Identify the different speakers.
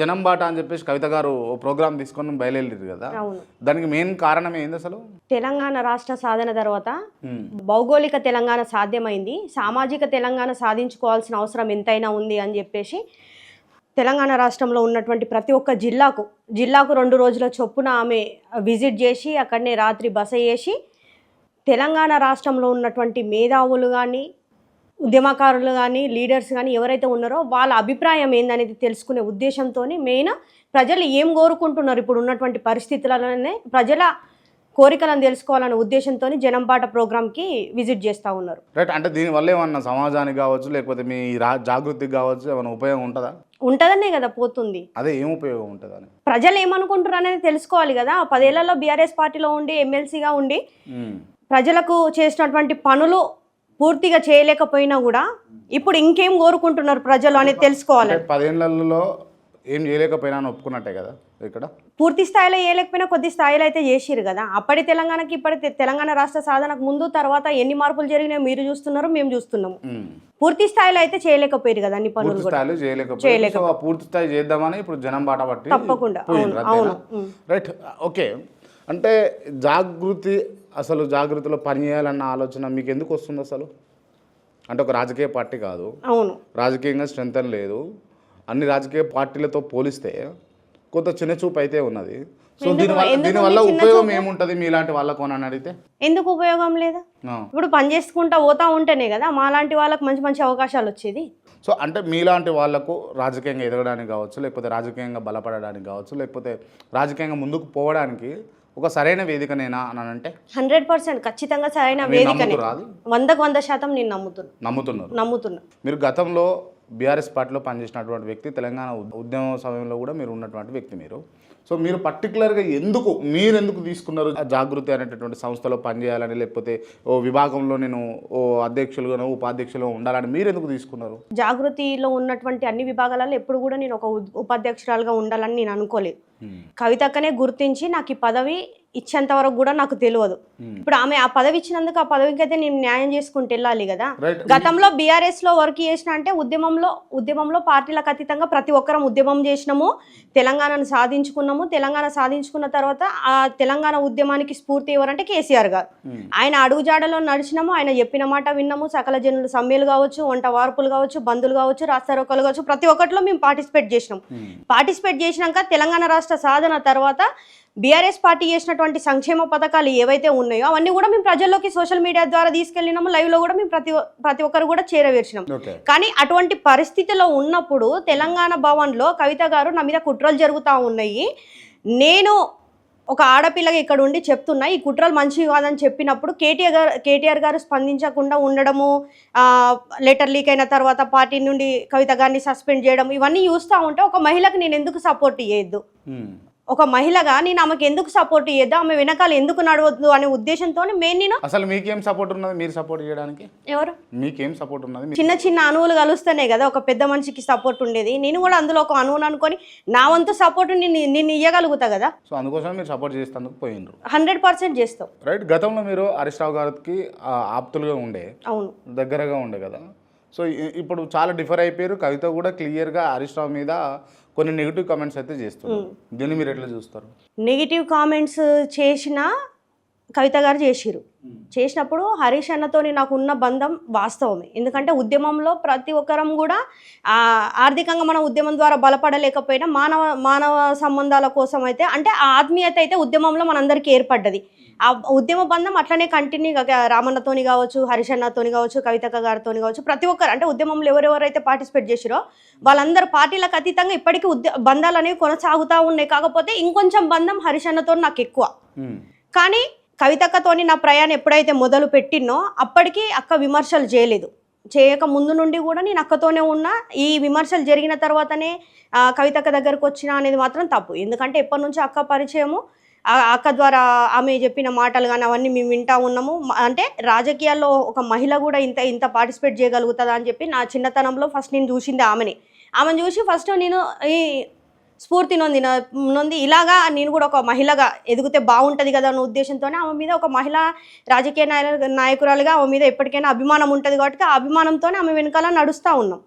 Speaker 1: జనం బాట అని చెప్పేసి కవిత గారు ప్రోగ్రామ్ తీసుకొని బయలుదేరారు కదా. దానికి మెయిన్ కారణం ఏంది అసలు?
Speaker 2: తెలంగాణ రాష్ట్ర సాధన తర్వాత భౌగోళిక తెలంగాణ సాధ్యమైంది. సామాజిక తెలంగాణ సాధించుకోవాల్సిన అవసరం ఎంతైనా ఉంది అని చెప్పేసి తెలంగాణ రాష్ట్రంలో ఉన్నటువంటి ప్రతి ఒక్క జిల్లాకు జిల్లాకు రెండు రోజుల చొప్పున ఆమె విజిట్ చేసి అక్కడనే రాత్రి బస చేసి తెలంగాణ రాష్ట్రంలో ఉన్నటువంటి మేధావులు కానీ ఉద్యమకారులు కానీ లీడర్స్ కానీ ఎవరైతే ఉన్నారో వాళ్ళ అభిప్రాయం ఏందనేది తెలుసుకునే ఉద్దేశంతో మెయిన్ ప్రజలు ఏం కోరుకుంటున్నారు ఇప్పుడు ఉన్నటువంటి పరిస్థితులలోనే ప్రజల కోరికలను తెలుసుకోవాలనే ఉద్దేశంతో జనంపాట ప్రోగ్రామ్కి విజిట్ చేస్తూ ఉన్నారు.
Speaker 1: రైట్ అంటే దీనివల్ల ఏమన్నా సమాజానికి కావచ్చు లేకపోతే మీ రా జాగృతికి కావచ్చు ఏమైనా ఉపయోగం ఉంటుందా?
Speaker 2: ఉంటుందనే కదా పోతుంది.
Speaker 1: అదే ఏం ఉపయోగం ఉంటుంది అని
Speaker 2: ప్రజలు ఏమనుకుంటారు అనేది తెలుసుకోవాలి కదా. పదేళ్ళలో బీఆర్ఎస్ పార్టీలో ఉండి ఎమ్మెల్సీగా ఉండి ప్రజలకు చేసినటువంటి పనులు పూర్తిగా చేయలేకపోయినా కూడా ఇప్పుడు ఇంకేం కోరుకుంటున్నారు ప్రజలు అనేది తెలుసుకోవాలి.
Speaker 1: పదేళ్ళలో ఏం చేయలేకపోయినా అని ఒప్పుకున్నట్టే కదా ఇక్కడ?
Speaker 2: పూర్తి స్థాయిలో చేయలేకపోయినా కొద్ది స్థాయిలో అయితే చేసిరు కదా. అప్పటి తెలంగాణకి ఇప్పటి తెలంగాణ రాష్ట్ర సాధనకు ముందు తర్వాత ఎన్ని మార్పులు జరిగినాయో మీరు చూస్తున్నారు మేము చూస్తున్నాము. పూర్తి స్థాయిలో అయితే చేయలేకపోయారు కదా అన్ని పనులు
Speaker 1: ఆ పూర్తి స్థాయి చేద్దామని ఇప్పుడు జనం బాట పట్టి
Speaker 2: తప్పకుండా. అవును.
Speaker 1: Right okay. అంటే జాగృతి అసలు జాగృతిలో పనిచేయాలన్న ఆలోచన మీకు ఎందుకు వస్తుంది అసలు? అంటే ఒక రాజకీయ పార్టీ కాదు.
Speaker 2: అవును.
Speaker 1: రాజకీయంగా స్ట్రెంత్ లేదు. అన్ని రాజకీయ పార్టీలతో పోలిస్తే కొంత చిన్న చూపు అయితే ఉన్నది. సో దీనివల్ల ఉపయోగం? ఏముంటుంది మీలాంటి వాళ్ళకు అని అడిగితే?
Speaker 2: ఎందుకు ఉపయోగం లేదా. ఇప్పుడు పని చేసుకుంటా పోతా ఉంటేనే కదా మాలాంటి వాళ్ళకి మంచి మంచి అవకాశాలు వచ్చేది.
Speaker 1: సో అంటే మీలాంటి వాళ్ళకు రాజకీయంగా ఎదగడానికి కావచ్చు లేకపోతే రాజకీయంగా బలపడడానికి కావచ్చు లేకపోతే రాజకీయంగా ముందుకు పోవడానికి ఒక సరైన వేదికనేనా అని అంటే
Speaker 2: హండ్రెడ్ పర్సెంట్ ఖచ్చితంగా సరైన వేదికనే.
Speaker 1: అది?
Speaker 2: వందకు వంద శాతం నేను నమ్ముతున్నా.
Speaker 1: నమ్ముతున్నారు.
Speaker 2: నమ్ముతున్నా.
Speaker 1: మీరు గతంలో బీఆర్ఎస్ పార్టీలో పనిచేసినటువంటి వ్యక్తి తెలంగాణ ఉద్- ఉద్యమ సమయంలో కూడా మీరు ఉన్నటువంటి వ్యక్తి మీరు. సో మీరు పర్టికులర్గా ఎందుకు మీరు ఎందుకు తీసుకున్నారు జాగృతి అనేటటువంటి సంస్థలో పనిచేయాలని లేకపోతే ఓ విభాగంలో నేను ఓ అధ్యక్షులుగానో ఉపాధ్యక్షులుగా ఉండాలని మీరు ఎందుకు తీసుకున్నారు?
Speaker 2: జాగృతిలో ఉన్నటువంటి అన్ని విభాగాలలో ఎప్పుడు కూడా నేను ఒక ఉపాధ్యక్షురాలుగా ఉండాలని నేను అనుకోలేదు. కవితక్కనే గుర్తించి నాకు ఈ పదవి ఇచ్చేంత వరకు కూడా నాకు తెలియదు. ఇప్పుడు ఆమె ఆ పదవి ఇచ్చినందుకు ఆ పదవికి అయితే నేను న్యాయం చేసుకుంటూ వెళ్ళాలి కదా. గతంలో బీఆర్ఎస్లో వర్క్ చేసిన అంటే ఉద్యమంలో ఉద్యమంలో పార్టీలకు అతీతంగా ప్రతి ఒక్కరం ఉద్యమం చేసినాము. తెలంగాణను సాధించుకున్నాము. తెలంగాణ సాధించుకున్న తర్వాత ఆ తెలంగాణ ఉద్యమానికి స్ఫూర్తి ఎవరంటే కేసీఆర్ గారు. ఆయన అడుగుజాడలో నడిచినాము. ఆయన చెప్పిన మాట విన్నాము. సకల జనులు సమ్మెలు కావచ్చు వంట వార్పులు కావచ్చు బంధులు కావచ్చు రాస్తారోకలు కావచ్చు ప్రతి ఒక్కటిలో మేము పార్టిసిపేట్ చేసినాం. పార్టిసిపేట్ చేసినాక తెలంగాణ రాష్ట్ర సాధన తర్వాత బీఆర్ఎస్ పార్టీ చేసినటువంటి సంక్షేమ పథకాలు ఏవైతే ఉన్నాయో అవన్నీ కూడా మేము ప్రజల్లోకి సోషల్ మీడియా ద్వారా తీసుకెళ్ళినాము. లైవ్లో కూడా మేము ప్రతి ప్రతి ఒక్కరు కూడా చేరవేర్చినాం. కానీ అటువంటి పరిస్థితిలో ఉన్నప్పుడు తెలంగాణ భవన్లో కవిత గారు నా మీద కుట్రలు జరుగుతూ ఉన్నాయి. నేను ఒక ఆడపిల్లగా ఇక్కడ ఉండి చెప్తున్నా ఈ కుట్రలు మంచివి కాదని చెప్పినప్పుడు కేటీఆర్ గారు కేటీఆర్ గారు స్పందించకుండా ఉండడము లెటర్ లీక్ అయిన తర్వాత పార్టీ నుండి కవిత గారిని సస్పెండ్ చేయడం ఇవన్నీ చూస్తూ ఉంటే ఒక మహిళకు నేను ఎందుకు సపోర్ట్ చేయొద్దు ఒక మహిళగా నేను ఆమెకు ఎందుకు సపోర్ట్ చేయొద్దు ఆమె వెనకాల ఎందుకు నడవద్దు అనే ఉద్దేశంతో మెయిన్ నేను
Speaker 1: అసలు మీకేం సపోర్ట్ ఉన్నది మీరు సపోర్ట్ చేయడానికి?
Speaker 2: ఎవరు?
Speaker 1: మీకేం సపోర్ట్ ఉన్నది
Speaker 2: చిన్న చిన్న అణువులు కలుస్తేనే కదా ఒక పెద్ద మనిషికి సపోర్ట్ ఉండేది. నేను కూడా అందులో ఒక అణువును అనుకొని నా వంతు సపోర్ట్ నేను నేను ఇవ్వగలుగుతా కదా?
Speaker 1: సో అందుకోసం మీరు సపోర్ట్ చేసేందుకు పోయినరు
Speaker 2: హండ్రెడ్ పర్సెంట్ చేస్తాం.
Speaker 1: రైట్ గతంలో మీరు హరీష్ రావు గారికి ఆప్తులుగా ఉండే.
Speaker 2: అవును.
Speaker 1: దగ్గరగా ఉండే కదా. సో ఇప్పుడు చాలా డిఫర్ అయిపోయారు. కవిత కూడా క్లియర్గా హరీష్ రావు మీద కొన్ని నెగిటివ్ కామెంట్స్ అయితే చేస్తున్నారు. దీన్ని మీరు ఎట్లా చూస్తారు?
Speaker 2: నెగిటివ్ కామెంట్స్ చేసిన కవిత గారు చేసిరు చేసినప్పుడు హరీష్ అన్నతోని నాకు ఉన్న బంధం వాస్తవమే. ఎందుకంటే ఉద్యమంలో ప్రతి ఒక్కరం కూడా ఆర్థికంగా మన ఉద్యమం ద్వారా బలపడలేకపోయినా మానవ మానవ సంబంధాల కోసం అయితే అంటే ఆ ఆత్మీయత అయితే ఉద్యమంలో మనందరికీ ఏర్పడ్డది. ఆ ఉద్యమ బంధం అట్లనే కంటిన్యూ రామన్నతోని కావచ్చు హరీష్ అన్నతోని కావచ్చు కవితక్క గారితోని కావచ్చు ప్రతి ఒక్కరు అంటే ఉద్యమంలో ఎవరెవరైతే పార్టిసిపేట్ చేసిరో వాళ్ళందరూ పార్టీలకు అతీతంగా ఇప్పటికీ ఉద్య బంధాలు అనేవి కొనసాగుతూ ఉన్నాయి. కాకపోతే ఇంకొంచెం బంధం హరీష్ అన్నతో నాకు ఎక్కువ. కానీ కవితక్కతోని నా ప్రయాణం ఎప్పుడైతే మొదలు పెట్టినో అప్పటికి అక్క విమర్శలు చేయలేదు. చేయక ముందు నుండి కూడా నేను అక్కతోనే ఉన్నా. ఈ విమర్శలు జరిగిన తర్వాతనే కవితక్క దగ్గరకు వచ్చిన అనేది మాత్రం తప్పు. ఎందుకంటే ఎప్పటి నుంచి అక్క పరిచయము ఆ అక్క ద్వారా ఆమె చెప్పిన మాటలు కానీ అవన్నీ మేము వింటా ఉన్నాము. అంటే రాజకీయాల్లో ఒక మహిళ కూడా ఇంత ఇంత పార్టిసిపేట్ చేయగలుగుతుందా అని చెప్పి నా చిన్నతనంలో ఫస్ట్ నేను చూసింది ఆమెని. ఆమెను చూసి ఫస్ట్ నేను ఈ స్ఫూర్తి నొంది నొంది ఇలాగా నేను కూడా ఒక మహిళగా ఎదిగితే బాగుంటుంది కదా అన్న ఉద్దేశంతోనే ఆమె మీద ఒక మహిళ రాజకీయ నాయ నాయకురాలుగా ఆమె మీద ఎప్పటికైనా అభిమానం ఉంటుంది కాబట్టి ఆ అభిమానంతోనే ఆమె వెనకాల నడుస్తూ ఉన్నాం.